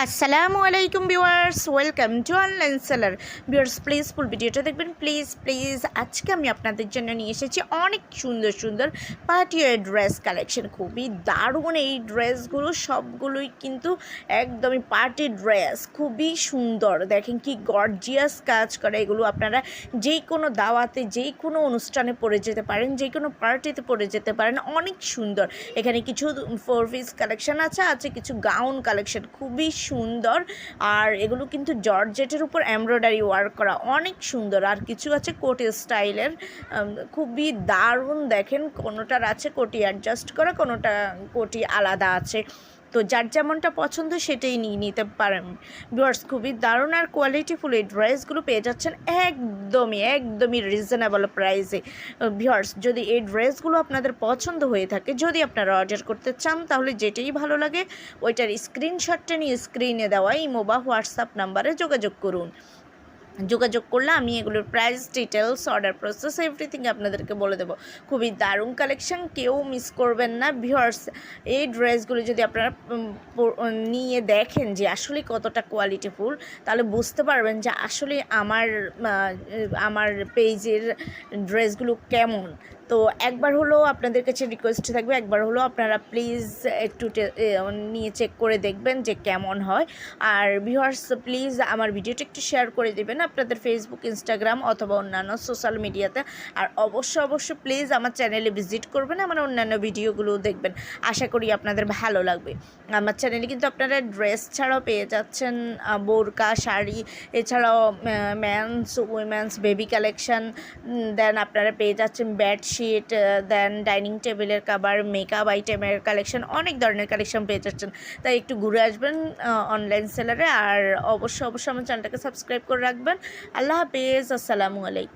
আসসালামু আলাইকুম viewers, welcome to online seller viewers please full ভিডিওটা দেখবেন। প্লিজ প্লিজ আজকে আমি আপনাদের জন্য নিয়ে এসেছি অনেক সুন্দর সুন্দর পার্টিয়ার ড্রেস কালেকশন। খুবই দারুণ এই ড্রেসগুলো, সবগুলোই কিন্তু একদমই পার্টি ড্রেস, খুবই সুন্দর। দেখেন কি গর্জিয়াস কাজ করে এগুলো। আপনারা যে কোনো দাওয়াতে যে কোনো অনুষ্ঠানে পরে যেতে পারেন যে কোনো পার্টিতে পরে যেতে পারেন, অনেক সুন্দর। এখানে কিছু ফোর পিস কালেকশন আছে আছে কিছু গাউন কালেকশন খুবই সুন্দর। আর এগুলো কিন্তু জর্জেটের উপর এমব্রয়ডারি ওয়ার্ক করা অনেক সুন্দর। আর কিছু আছে কোটি স্টাইলের। খুবই দারুণ দেখেন। কোনোটার আছে কোটি অ্যাডজাস্ট করা, কোনোটা কোটি আলাদা আছে। তো যার যেমনটা পছন্দ সেটাই নিয়ে নিতে পারেন। ভিউয়ার্স খুবই দারুণ আর কোয়ালিটিফুল এই ড্রেসগুলো পেয়ে যাচ্ছেন একদমই একদমই রিজনেবল প্রাইসে ভিউয়ার্স যদি এই ড্রেসগুলো আপনাদের পছন্দ হয়ে থাকে, যদি আপনারা অর্ডার করতে চান, তাহলে যেটাই ভালো লাগে, ওইটার স্ক্রিনশটটা নিয়ে স্ক্রিনে দেওয়া ইমো বা হোয়াটসঅ্যাপ নাম্বারে যোগাযোগ করুন। যোগাযোগ করলে আমি এগুলোর price details order process everything আপনাদেরকে বলে দেবো। খুবই দারুণ কালেকশান কেউ মিস করবেন না। ভিওর্স এই ড্রেসগুলো যদি আপনারা নিয়ে দেখেন যে আসলে কতটা কোয়ালিটিফুল তাহলে বুঝতে পারবেন যে আসলে আমার আমার পেজের ড্রেসগুলো কেমন। তো একবার হলো আপনাদের কাছে রিকোয়েস্ট থাকবে, একবার হলো আপনারা প্লিজ একটু নিয়ে চেক করে দেখবেন যে কেমন হয়। আর ভিউয়ার্স প্লিজ আমার ভিডিওটা একটু শেয়ার করে দেবেন আপনাদের ফেসবুক ইনস্টাগ্রাম অথবা অন্যান্য সোশ্যাল মিডিয়াতে আর অবশ্যই অবশ্যই প্লিজ আমার চ্যানেলে ভিজিট করবেন, আমার অন্যান্য ভিডিওগুলো দেখবেন। আশা করি আপনাদের ভালো লাগবে। আমার চ্যানেলে কিন্তু আপনারা ড্রেস ছাড়াও পেয়ে যাচ্ছেন বোরকা, শাড়ি, এছাড়াও men's women's baby collection then আপনারা পেয়ে যাচ্ছেন বেডশিট দেন ডাইনিং টেবিলের কাবার মেকআপ আইটেমের কালেকশন অনেক ধরনের কালেকশন পেয়ে যাচ্ছেন। তাই একটু ঘুরে আসবেন অনলাইন সেলারে আর অবশ্যই অবশ্যই আমার চ্যানেলটাকে সাবস্ক্রাইব করে রাখবেন। আল্লাহ হাফেজ, আসসালামু আলাইকুম।